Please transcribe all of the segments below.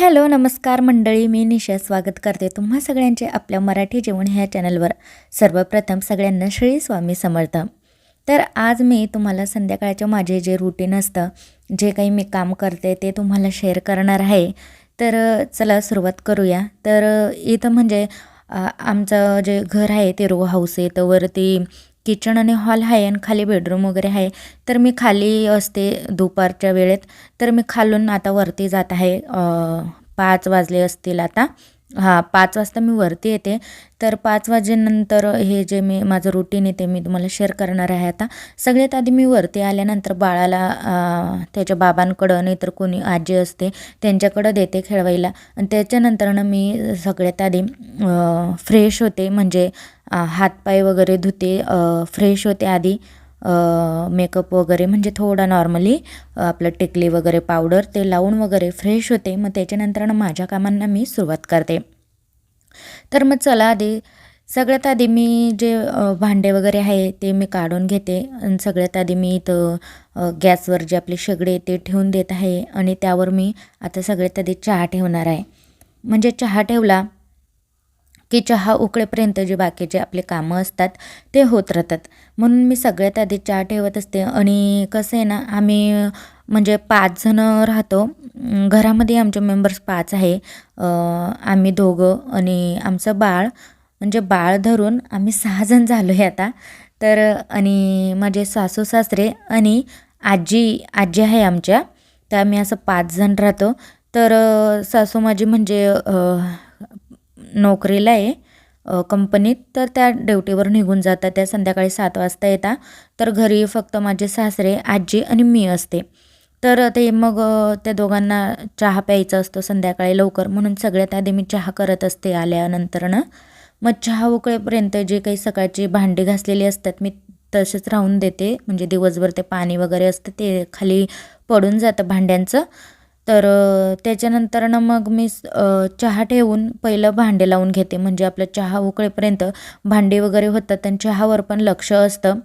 Hello नमस्कार मंडळी मी निशा स्वागत करते तुम्हा सगळ्यांचे आपल्या मराठी जेवण ह्या चॅनलवर. सर्वप्रथम सगळ्यांना श्री स्वामी समर्थ. तर आज मी तुम्हाला संध्याकाळचे माझे जे रुटीन असतं जे काही मी काम करते ते तुम्हाला शेअर करणार आहे. तर चला सुरुवात करूया. तर इथं म्हणजे आमचं जे घर आहे ते रो हाऊस आहे. तर वरती किचन आणि हॉल आहे आणि खाली बेडरूम वगैरे आहे. तर मी खाली असते दुपारच्या वेळेत. तर मी खालून आता वरती जात आहे. पाच वाजले असतील आता. हां पाच वाजता मी वरती येते. तर पाच वाजेनंतर हे जे मी माझं रुटीन आहे ते मी तुम्हाला शेअर करणार आहे आता. सगळ्यात आधी मी वरती आल्यानंतर बाळाला त्याच्या बाबांकडं नाहीतर कोणी आजी असते त्यांच्याकडं देते खेळवायला. आणि त्याच्यानंतरनं मी सगळ्यात आधी फ्रेश होते. म्हणजे हातपाय वगैरे धुते फ्रेश होते आधी. मेकअप वगैरे म्हणजे थोडा नॉर्मली आपलं टिकली वगैरे पावडर ते लावून वगैरे फ्रेश होते. मग त्याच्यानंतर माझ्या कामांना मी सुरुवात करते. तर मग चला आधी सगळ्यात आधी मी जे भांडे वगैरे आहे ते मी काढून घेते. आणि सगळ्यात आधी मी इथं गॅसवर जे आपले शेगडे ते ठेवून देत आहे. आणि त्यावर मी आता सगळ्यात आधी चहा ठेवणार आहे. म्हणजे चहा ठेवला की चहा उकळेपर्यंत जे बाकीचे आपले कामं असतात ते होत राहतात. म्हणून मी सगळ्यात आधी चहा ठेवत असते आणि कसं आहे ना आम्ही म्हणजे पाच जणं राहतो. घरामध्ये आमचे मेंबर्स पाच आहे. आम्ही दोघं आणि आमचं बाळ. म्हणजे बाळ धरून आम्ही सहा जण झालो आहे आता. तर आणि माझे सासू सासरे आणि आजी आजी आहे आमच्या. तर आम्ही असं पाच जण राहतो. तर सासू माझी म्हणजे नोकरीला आहे. कंपनीत तर त्या ड्युटीवर निघून जातात. त्या संध्याकाळी सात वाजता येतात. तर घरी फक्त माझे सासरे आजी आणि मी असते. तर ते मग त्या दोघांना चहा प्यायचा असतो संध्याकाळी लवकर. म्हणून सगळ्यात आधी मी चहा करत असते आल्यानंतरनं मग चहा उकळेपर्यंत जे काही सकाळची भांडी घासलेली असतात मी तसेच राहून देते. म्हणजे दिवसभर ते पाणी वगैरे असतं ते खाली पडून जातं भांड्यांचं. तर त्याच्यानंतरनं मग मी चहा ठेवून पहिलं भांडे लावून घेते. म्हणजे आपलं चहा उकळेपर्यंत भांडी वगैरे होतात आणि चहावर पण लक्ष असतं.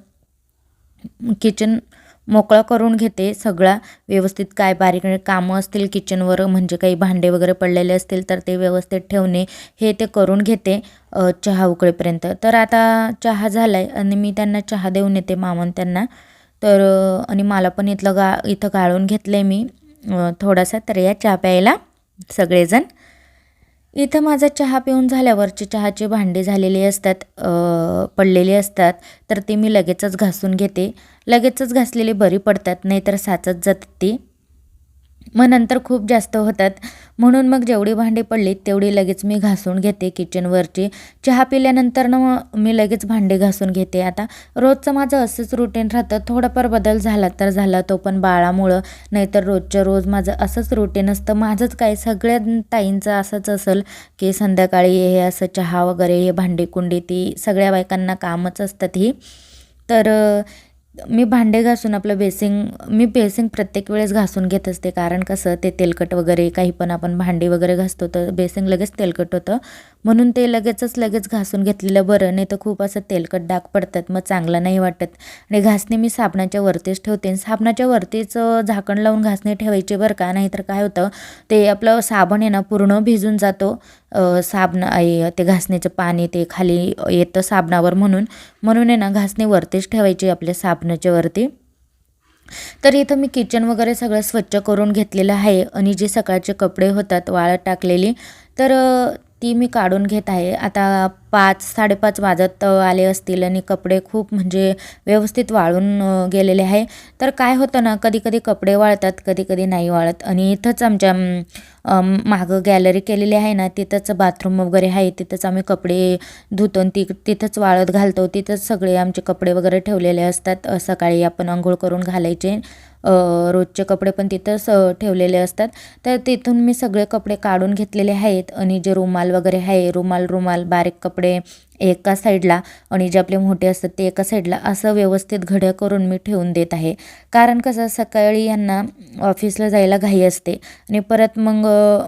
किचन मोकळा करून घेते सगळा. व्यवस्थित काय बारीक कामं असतील किचनवर म्हणजे काही भांडे वगैरे पडलेले असतील तर ते व्यवस्थित ठेवणे हे ते करून घेते चहा उकळेपर्यंत. तर आता चहा झाला आहे आणि मी त्यांना चहा देऊन येते मामन त्यांना. तर आणि मला पण इथलं गा इथं गाळून घेतलं आहे मी. थोडासा तर या चहा प्यायला सगळेजण. इथं माझा चहा पिऊन झाल्यावरची चहाची भांडी झालेली असतात पडलेली असतात तर ती मी लगेचच घासून घेते. लगेचच घासलेली बरी पडतात नाहीतर साचत जातात ती. मग नंतर खूप जास्त होतात. म्हणून मग जेवढी भांडी पडली तेवढी लगेच मी घासून घेते किचनवरची चहा पिल्यानंतर ना मग मी लगेच भांडी घासून घेते. आता रोजचं माझं असंच रुटीन राहतं. थोडाफार बदल झाला तर झाला तो पण बाळामुळं. नाहीतर रोजच्या रोज माझं असंच रुटीन असतं. माझंच काय सगळ्या ताईंचं असंच असेल की संध्याकाळी हे असं चहा वगैरे हे भांडी कुंडी ती सगळ्या बायकांना कामच असतात ही तर मी भांडे घासून आपलं बेसिंग मी बेसिंग प्रत्येक वेळेस घासून घेत असते. कारण कसं ते तेलकट वगैरे काही पण आपण भांडी वगैरे घासतो तर बेसिंग लगेच तेलकट होतं. म्हणून ते लगेचच लगेच घासून घेतलेलं बरं नाही तर खूप असं तेलकट डाग पडतात मग चांगलं नाही वाटत. आणि घासणे मी साबणाच्या वरतीच ठेवते. साबणाच्या वरतीच झाकण लावून घासणे ठेवायचे बरं का? नाहीतर काय होतं ते आपलं साबण आहे ना पूर्ण भिजून जातो. साबण ते घासण्याचं पाणी ते खाली येतं साबणावर म्हणून. म्हणून आहे ना घासणे वरतीच ठेवायचे आपल्या साबण वरती. तर इथं मी किचन वगैरे सगळं स्वच्छ करून घेतलेलं आहे. आणि जे सकाळचे कपडे होतात वाळत टाकलेली तर ती मी काढून घेत आहे. आता पाच साडेपाच वाजत आले असतील आणि कपडे खूप म्हणजे व्यवस्थित वाळून गेलेले आहे. तर काय होतं ना कधी कधी कपडे वाळतात कधी कधी नाही वाळत. आणि इथंच आमच्या मागं गॅलरी केलेली आहे ना तिथंच बाथरूम वगैरे आहे. तिथंच आम्ही कपडे धुतो ती तिथंच वाळत घालतो. तिथंच सगळे आमचे कपडे वगैरे ठेवलेले असतात. सकाळी आपण आंघोळ करून घालायचे. रोजचे कपडे पण तिथंच ठेवलेले असतात. तर तिथून मी सगळे कपडे काढून घेतलेले आहेत. आणि जे रुमाल वगैरे आहे रुमाल रुमाल बारीक कपडे एका साईडला आणि जे आपले मोठे असतात ते एका साईडला असं व्यवस्थित घड्या करून मी ठेवून देत आहे. कारण कसं सकाळी यांना ऑफिसला जायला घाई असते आणि परत मग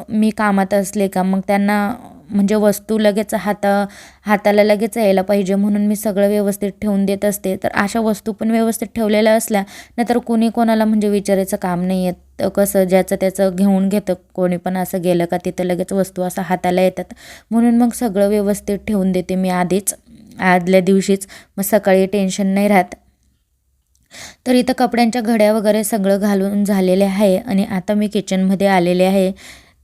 मी कामात असले का मग त्यांना म्हणजे वस्तू लगेच हाता हाताला लगेच यायला पाहिजे म्हणून मी सगळं व्यवस्थित ठेवून देत असते. तर अशा वस्तू पण व्यवस्थित ठेवलेल्या असल्या नाहीतर कोणी कोणाला म्हणजे विचारायचं काम नाही येत कसं ज्याचं त्याचं घेऊन घेतं. कोणी पण असं गेलं का तिथं लगेच वस्तू असं हाताला येतात. म्हणून मग सगळं व्यवस्थित ठेवून देते मी आधीच आदल्या दिवशीच. मग सकाळी टेन्शन नाही राहत. तर इथं कपड्यांच्या घड्या वगैरे सगळं घालून झालेले आहे आणि आता मी किचनमध्ये आलेले आहे.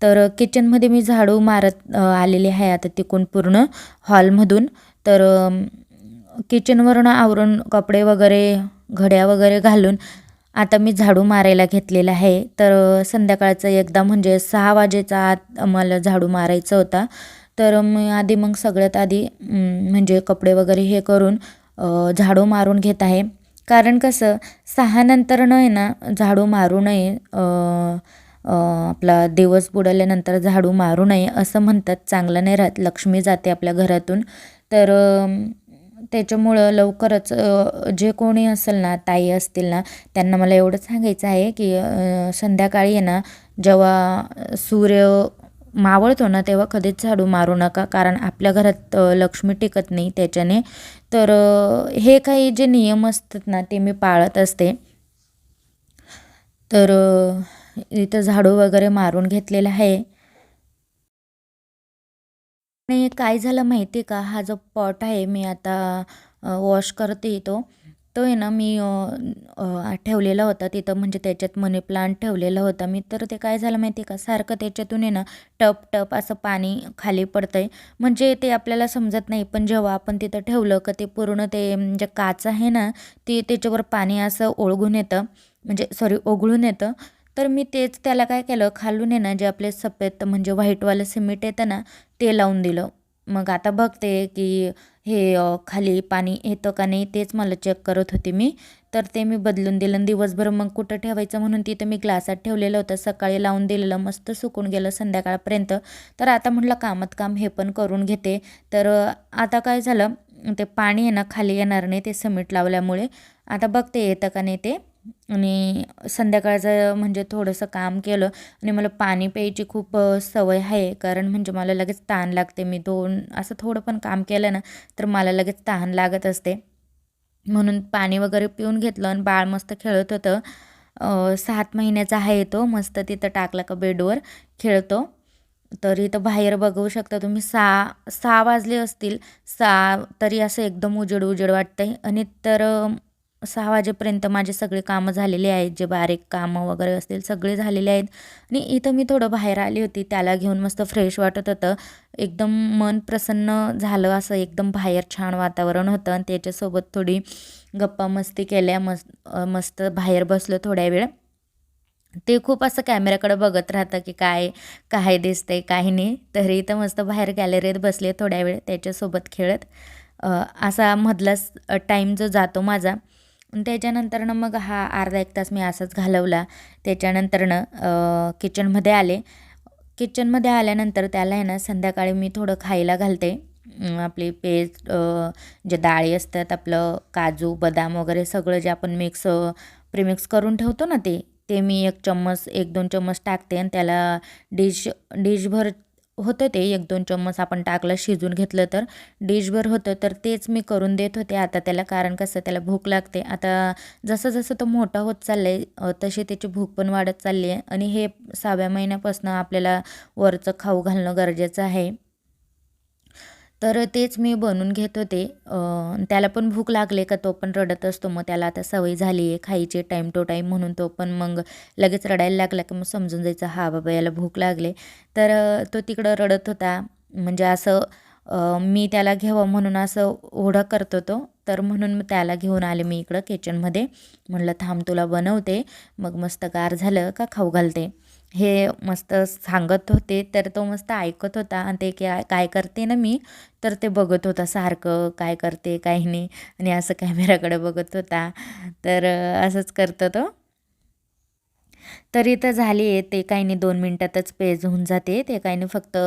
तर किचनमध्ये मी झाडू मारत आलेले आहे आता तिकून पूर्ण हॉलमधून. तर किचनवरून आवरून कपडे वगैरे घड्या वगैरे घालून आता मी झाडू मारायला घेतलेला आहे. तर संध्याकाळचं एकदा म्हणजे सहा वाजेचा आत मला झाडू मारायचा होता. तर मी आधी मग सगळ्यात आधी म्हणजे कपडे वगैरे हे करून झाडू मारून घेत आहे. कारण कसं सहा नंतर न आहे ना झाडू मारू नये आपला दिवस बुडाल्यानंतर झाडू मारू नये असं म्हणतात. चांगलं नाही राहत. लक्ष्मी जाते आपल्या घरातून. तर त्याच्यामुळं लवकरच जे कोणी असेल ना ताई असतील ना त्यांना मला एवढं सांगायचं आहे की संध्याकाळी आहे ना जेव्हा सूर्य मावळतो ना तेव्हा कधीच झाडू मारू नका. कारण आपल्या घरात लक्ष्मी टिकत नाही त्याच्याने. तर हे काही जे नियम असतात ना ते मी पाळत असते. तर इथं झाडू वगैरे मारून घेतलेला आहे. आणि काय झालं माहिती आहे का? हा जो पॉट आहे मी आता वॉश करते तो. तो आहे ना मी ठेवलेला होता तिथं म्हणजे त्याच्यात मनी प्लांट ठेवलेला होता मी. तर ते काय झालं माहिती आहे का? सारखं त्याच्यातून आहे ना टप टप असं पाणी खाली पडतं आहे म्हणजे ते आपल्याला समजत नाही पण जेव्हा आपण तिथं ठेवलं का ते पूर्ण ते जे काच आहे ना ते त्याच्यावर पाणी असं ओळगून येतं. म्हणजे सॉरी ओघळून येतं. तर मी तेच त्याला काय केलं खालून आहे ना जे आपले सफेद म्हणजे व्हाईटवालं सिमेंट येतं ना ते लावून दिलं. मग आता बघते की हे खाली पाणी येतं का नाही तेच मला चेक करत होते मी. तर ते मी बदलून दिलं दिवसभर मग कुठं ठेवायचं म्हणून तिथं मी ग्लासात ठेवलेलं होतं. सकाळी लावून दिलेलं मस्त सुकून गेलं संध्याकाळपर्यंत. तर आता म्हटलं कामात काम हे पण करून घेते. तर आता काय झालं ते पाणी आहे ना खाली येणार नाही ते समीट लावल्यामुळे. आता बघते येतं का नाही ते. आणि संध्याकाळचं म्हणजे थोडंसं काम केलं आणि मला पाणी प्यायची खूप सवय आहे. कारण म्हणजे मला लगेच ताण लागते. मी दोन असं थोडं पण काम केलं ना तर मला लगेच तहान लागत असते. म्हणून पाणी वगैरे पिऊन घेतलं आणि बाळ मस्त खेळत होतं. सात महिन्याचा आहे तो. मस्त तिथं टाकला का बेडवर खेळतो. तर इथं बाहेर बघू शकता तुम्ही सहा सहा वाजले असतील. सहा तरी असं एकदम उजेड उजेड वाटतं आणि तर सहा वाजेपर्यंत माझे सगळे कामं झालेले आहेत जे बारीक कामं वगैरे असतील सगळे झालेले आहेत. आणि इथं मी थोडं बाहेर आली होती त्याला घेऊन मस्त फ्रेश वाटत होतं. एकदम मन प्रसन्न झालं असं एकदम बाहेर छान वातावरण होतं. आणि त्याच्यासोबत थोडी गप्पा मस्ती केल्या मस्त मस्त बाहेर बसलो थोड्या वेळ. ते खूप असं कॅमेऱ्याकडे बघत राहतं की काय काय दिसतंय काही नाही. तरी इथं मस्त बाहेर गॅलरीत बसले थोड्या वेळ त्याच्यासोबत खेळत. असा मधलाच टाईम जो जातो माझा. त्याच्यानंतरनं मग हा अर्धा एक तास मी असाच घालवला. त्याच्यानंतरनं किचनमध्ये आले. किचनमध्ये आल्यानंतर त्याला आहे ना संध्याकाळी मी थोडं खायला घालते. आपली पेस्ट जे डाळी असतात आपलं काजू बदाम वगैरे सगळं जे आपण मिक्स प्रिमिक्स करून ठेवतो ना ते ते मी एक चम्मच एक दोन चम्मच टाकते आणि त्याला डिश डिशभर होतं ते एक दोन चम्मच आपण टाकलं शिजून घेतलं तर डिशभर होतं तर तेच मी करून देत होते. आता त्याला कारण कसं त्याला भूक लागते. आता जसं जसं तो मोठा होत चाललं आहे तशी त्याची भूक पण वाढत चालली आहे आणि हे सहाव्या महिन्यापासून आपल्याला वरचं खाऊ घालणं गरजेचं आहे. तर तेच मी बनवून घेत होते. त्याला पण भूक लागले का तो पण रडत असतो. मग त्याला आता सवय झाली आहे खायची टाईम टू टाईम म्हणून तो पण मग लगेच रडायला लागला की मग समजून जायचं हा बाबा याला भूक लागले. तर तो तिकडं रडत होता. म्हणजे असं मी त्याला घ्यावं म्हणून असं ओढा करत होतो. तर म्हणून त्याला घेऊन आले मी इकडं किचनमध्ये म्हटलं थांब तुला बनवते. मग मस्त गार झालं का खाऊ घालते. हे मस्त सांगत होते तर तो मस्त ऐकत होता. आणि ते काय काय करते ना मी तर ते बघत होता सारखं काय करते काही नाही. आणि असं कॅमेराकडे बघत होता. तर असंच करतो तो. तर इथं झाली आहे. ते काही नाही दोन मिनटातच पेज होऊन जाते. ते काही नाही फक्त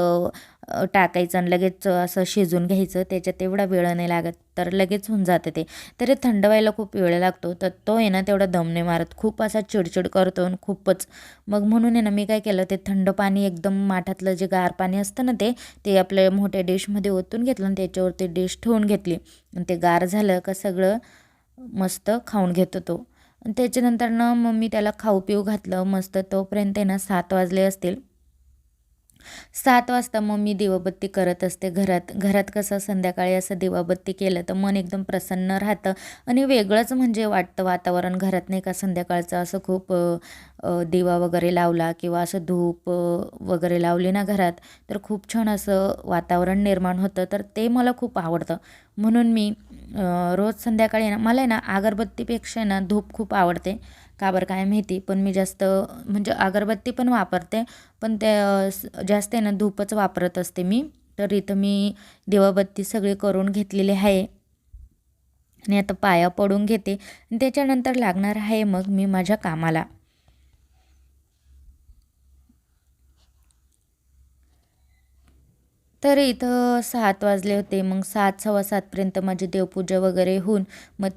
टाकायचं आणि लगेच असं शिजून घ्यायचं. त्याच्यात एवढा वेळ नाही लागत तर लगेच होऊन जाते ते. तरी थंड व्हायला खूप वेळ लागतो. तर तो आहे ना तेवढा दम नाही मारत. खूप असा चिडचिड करतो आणि खूपच. मग म्हणून आहे ना मी काय केलं ते थंड पाणी एकदम माठातलं जे गार पाणी असतं ना ते ते आपल्या मोठ्या डिशमध्ये ओतून घेतलं आणि त्याच्यावरती डिश ठेवून घेतली. आणि ते गार झालं का सगळं मस्त खाऊन घेतो तो. आणि त्याच्यानंतर ना मग मी त्याला खाऊ पिऊ घातलं मस्त. तोपर्यंत आहे ना सात वाजले असतील. सात वाजता मग मी दिवाबत्ती करत असते घरात. घरात कसं संध्याकाळी असं दिवाबत्ती केलं तर मन एकदम प्रसन्न राहतं. आणि वेगळंच म्हणजे वाटतं वातावरण घरात नाही का? संध्याकाळचं असं खूप दिवा वगैरे लावला किंवा असं धूप वगैरे लावली ना घरात तर खूप छान असं वातावरण निर्माण होतं. तर ते मला खूप आवडतं. म्हणून मी रोज संध्याकाळी ना मला आहे ना अगरबत्तीपेक्षा ना धूप खूप आवडते. का बरं काय माहिती पण मी जास्त म्हणजे अगरबत्ती पण वापरते पण ते जास्त आहे ना धूपच वापरत असते मी. तर इथं मी दिवाबत्ती सगळी करून घेतलेली आहे. आणि आता पाया पडून घेते. त्याच्यानंतर लागणार आहे मग मी माझ्या कामाला. तर इथं सात वाजले होते. मग सात सव्वा सातपर्यंत माझी देवपूजा वगैरे होऊन मग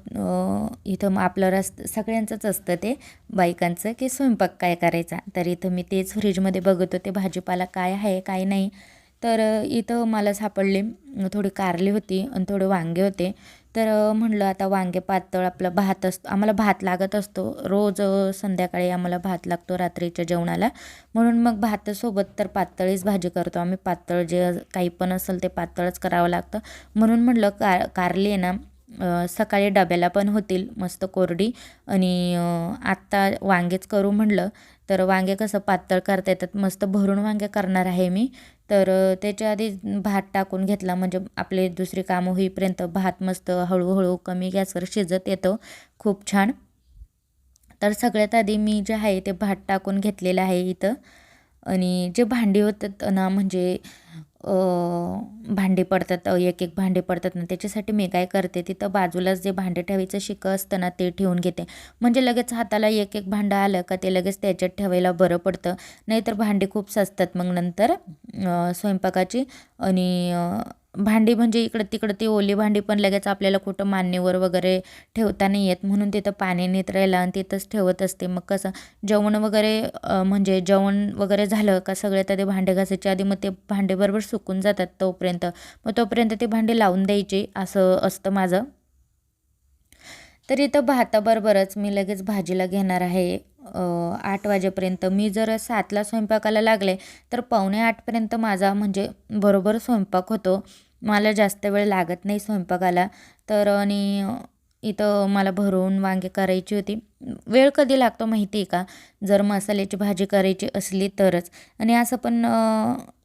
इथं मग आपलं रस सगळ्यांचंच असतं ते बायकांचं की स्वयंपाक काय करायचा. तर इथं मी तेच फ्रीजमध्ये बघत होते भाजीपाला काय आहे काय नाही. तर इथं मला सापडले थोडी कारली होती आणि थोडे वांगे होते. तर म्हणलं आता वांगे पातळ आपला भात असतो आम्हाला भात लागत असतो. रोज संध्याकाळी आम्हाला भात लागतो रात्रीच्या जेवणाला. म्हणून मग भातासोबत तर पातळीच भाजी करतो आम्ही. पातळ जे काही पण असेल ते पातळच करावं लागतं. म्हणून म्हणलं कार कारली आहे ना सकाळी डब्याला पण होतील मस्त कोरडी. आणि आत्ता वांगेच करू म्हणलं. तर वांगे कसं पातळ करता येतात. मस्त भरून वांगे करणार आहे मी. तर त्याच्या आधी भात टाकून घेतला. म्हणजे आपले दुसरी कामं होईपर्यंत भात मस्त हळूहळू कमी गॅसवर शिजत येतो. खूप छान. तर सगळ्यात आधी मी जे आहे ते भात टाकून घेतलेलं आहे इथं. आणि जे भांडी होतात ना म्हणजे भांडी पडतात एक एक भांडी पडतात ना त्याच्यासाठी मी काय करते तिथं बाजूलाच जे भांडे ठेवायचं शिकं असतं ना ते ठेवून घेते. म्हणजे लगेच हाताला एक एक भांडं आलं का ते लगेच त्याच्यात ठेवायला बरं पडतं. नाहीतर भांडी खूप सजतात मग नंतर स्वयंपाकाची आणि भांडी म्हणजे इकडं तिकडं ती ओली भांडी पण लगेच आपल्याला कुठं मान्यवर वगैरे ठेवता नाही येत. म्हणून तिथं पाणी नेत राहिला आणि तिथंच ठेवत असते. मग कसं जेवण वगैरे म्हणजे जेवण वगैरे झालं का सगळे तर ते भांडे घासायच्या आधी मग ते भांडे बरोबर सुकून जातात तोपर्यंत. मग तोपर्यंत ते भांडे लावून द्यायचे. असं असतं माझं. तर इथं भाताबरोबरच मी लगेच भाजीला घेणार आहे. आठ वाजेपर्यंत. मी जर सातला स्वयंपाकाला लागले तर पावणे आठपर्यंत माझा म्हणजे बरोबर स्वयंपाक होतो. मला जास्त वेळ लागत नाही स्वयंपाकाला. तर आणि इथं मला भरून वांगे करायची होती. वेळ कधी लागतो माहिती आहे का? जर मसाल्याची भाजी करायची असली तरच. आणि असं पण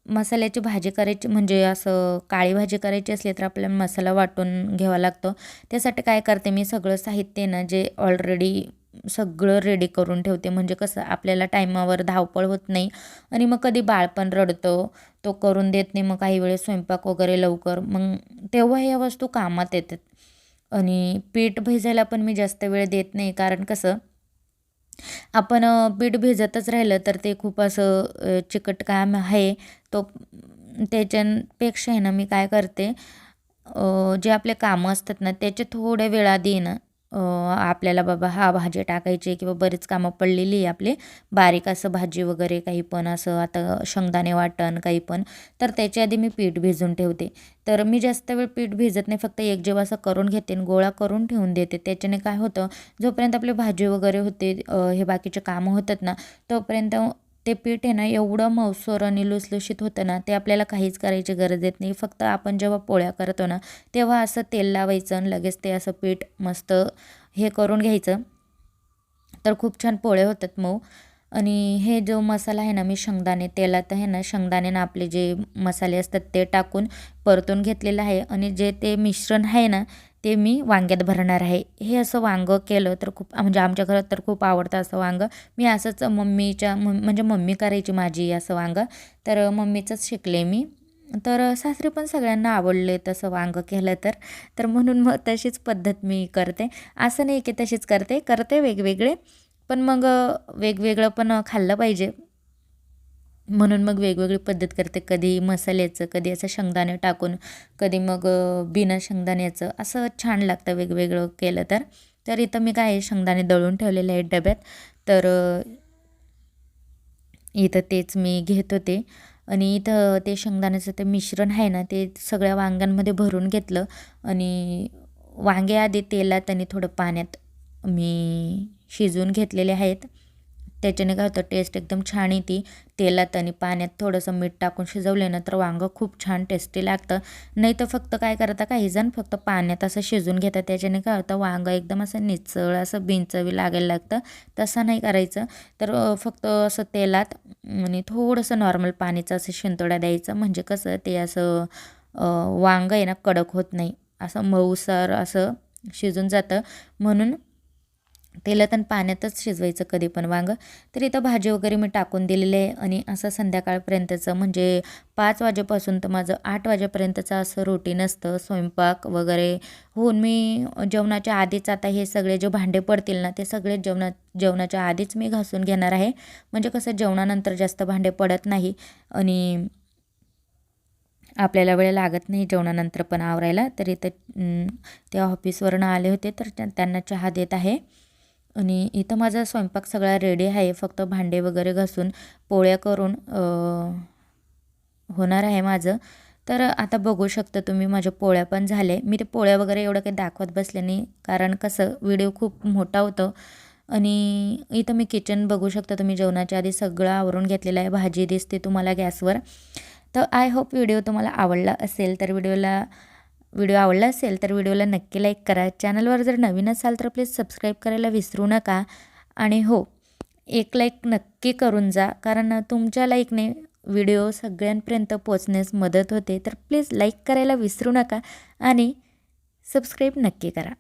मसाल्याची भाजी करायची म्हणजे असं काळी भाजी करायची असली तर आपल्याला मसाला वाटून घ्यावा लागतो. त्यासाठी काय करते मी सगळं साहित्य ना जे ऑलरेडी सगळं रेडी करून ठेवते. म्हणजे कसं आपल्याला टायमावर धावपळ होत नाही आणि मग कधी बाळ पण रडतो तो करून देत नाही. मग काही वेळेस स्वयंपाक वगैरे लवकर मग तेव्हा ह्या वस्तू कामात येतात. आणि पीठ भिजायला पण मी जास्त वेळ देत नाही. कारण कसं आपण पीठ भिजतच राहिलं तर ते खूप असं चिकट काम आहे. तो त्याच्यापेक्षा आहे ना मी काय करते जे आपले कामं असतात ना त्याचे थोड्या वेळाआधी आहे ना आपल्याला बाबा हा भाजी टाकायची आहे किंवा बरीच कामं पडलेली आहे आपले बारीक असं भाजी वगैरे काही पण असं आता शेंगदाणे वाटण काही पण तर त्याच्या आधी मी पीठ भिजून ठेवते. तर मी जास्त वेळ पीठ भिजत नाही फक्त एक जेव्हा असं करून घेते आणि गोळा करून ठेवून देते. त्याच्याने काय होतं जोपर्यंत आपली भाजी वगैरे होते हे बाकीचे कामं होतात ना तोपर्यंत ते पीठ आहे ना एवढं मौसर आणि लुसलुशीत होतं ना ते आपल्याला काहीच करायची गरज येत नाही. फक्त आपण जेव्हा पोळ्या करतो ना तेव्हा असं तेल लावायचं आणि लगेच ते असं पीठ मस्त हे करून घ्यायचं. तर खूप छान पोळे होतात मऊ. आणि हे जो मसाला आहे ना मी शेंगदाणे तेलात आहे ना शेंगदाणे ना आपले जे मसाले असतात ते टाकून परतून घेतलेलं आहे. आणि जे ते मिश्रण आहे ना ते मी वांग्यात भरणार आहे. हे असं वांगं केलं तर खूप म्हणजे आमच्या घरात तर खूप आवडतं असं वांगं. मी असंच मम्मीच्या मम म्हणजे मम्मी करायची माझी असं वांगं. तर मम्मीचंच शिकले मी. तर सासरे पण सगळ्यांना आवडले तसं वांगं केलं तर. तर म्हणून मग तशीच पद्धत मी करते. असं नाही की तशीच करते करते वेगवेगळे. पण मग वेगवेगळं पण खाल्लं पाहिजे. म्हणून मग वेगवेगळी पद्धत करते. कधी मसाल्याचं कधी असं शेंगदाणे टाकून कधी मग बिना शेंगदाण्याचं असं छान लागतं वेगवेगळं केलं तर. तर इथं मी काय आहे, शेंगदाणे दळून ठेवलेले आहेत डब्यात. तर इथं तेच मी घेत होते. आणि इथं ते शेंगदाण्याचं ते मिश्रण आहे ना ते सगळ्या वांग्यांमध्ये भरून घेतलं. आणि वांगे आधी तेलात आणि थोडं पाण्यात मी शिजवून घेतलेले आहेत. त्याच्याने काय होतं टेस्ट एकदम छान येते. तेलात आणि पाण्यात थोडंसं मीठ टाकून शिजवले ना तर वांगं खूप छान टेस्टी लागतं. नाही तर फक्त काय करता काही जण फक्त पाण्यात असं शिजून घेतात. त्याच्याने काय होतं वांगं एकदम असं निचळ असं बिंचवी लागायला लागतं. तसं नाही करायचं. तर फक्त असं तेलात आणि थोडंसं नॉर्मल पाणीचं असं शिंतोडा द्यायचं. म्हणजे कसं ते असं वांग वांगं आहे ना कडक होत नाही. असं मऊसर असं शिजून जातं. म्हणून तेलात आणि पाण्यातच शिजवायचं कधी पण वांग. तर इथं भाजी वगैरे मी टाकून दिलेली आहे आणि असं संध्याकाळपर्यंतचं म्हणजे पाच वाजेपासून तर माझं आठ वाजेपर्यंतचं असं रुटीन असतं स्वयंपाक वगैरे. होऊन मी जेवणाच्या आधीच आता हे सगळे जे भांडे पडतील ना ते सगळे जेवणा जेवणाच्या आधीच मी घासून घेणार आहे. म्हणजे कसं जेवणानंतर जास्त भांडे पडत नाही आणि आपल्याला वेळ लागत नाही जेवणानंतर पण आवरायला. तर ते ऑफिसवरून आले होते तर त्यांना चहा देत आहे. आणि इथं माझा स्वयंपाक सगळा रेडी आहे. फक्त भांडे वगैरे घासून पोळ्या करून होणार आहे माझं. तर आता बघू शकता तुम्ही माझ्या पोळ्या पण झाले मी ते पोळ्या वगैरे एवढं काही दाखवत बसले नाही कारण कसं व्हिडिओ खूप मोठा होतो. आणि इथं मी किचन बघू शकता तुम्ही जेवणाच्या आधी सगळं आवरून घेतलेलं आहे. भाजी दिसते तुम्हाला गॅसवर. तर आय होप व्हिडिओ तुम्हाला आवडला असेल तर व्हिडिओला व्हिडिओ आवडला असेल तर व्हिडिओला नक्की लाईक करा. चॅनलवर जर नवीन असाल तर प्लीज सबस्क्राईब करायला विसरू नका. आणि हो एक लाईक नक्की करून जा कारण तुमच्या लाईकने व्हिडिओ सगळ्यांपर्यंत पोचण्यास मदत होते. तर प्लीज लाईक करायला विसरू नका आणि सबस्क्राईब नक्की करा.